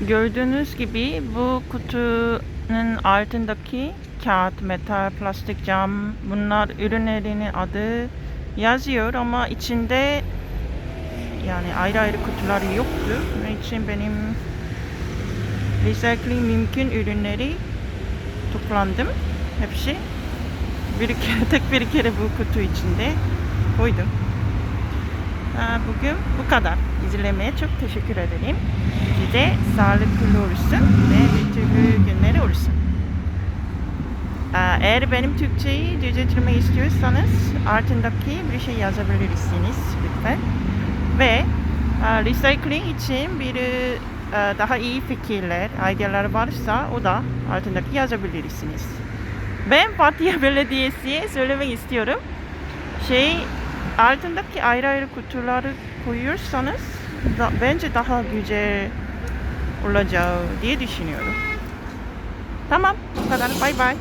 Gördüğünüz gibi bu kutunun altındaki kağıt, metal, plastik cam bunlar ürünlerinin adı yazıyor ama içinde yani ayrı ayrı kutuları yoktu. Bunun için benim recycling mümkün ürünleri toplandım. Hepsi bir kere, tek bir kere bu kutu içinde koydum. Ha, Bugün bu kadar. İzlemeye çok teşekkür ederim. Size sağlıklı olsun ve türlü günleri olsun. Aa, Eğer benim Türkçeyi düzeltmek istiyorsanız altındaki bir şey yazabilirsiniz lütfen. Ve e, recycling için bir e, daha iyi fikirler, idealar varsa o da altındaki yazabilirsiniz. Ben Fatih Belediyesi'ye söylemek istiyorum. Şey altındaki ayrı ayrı kutuları koyuyorsanız da, bence daha güzel olacağı diye düşünüyorum. Tamam, bu kadar. Bay bay.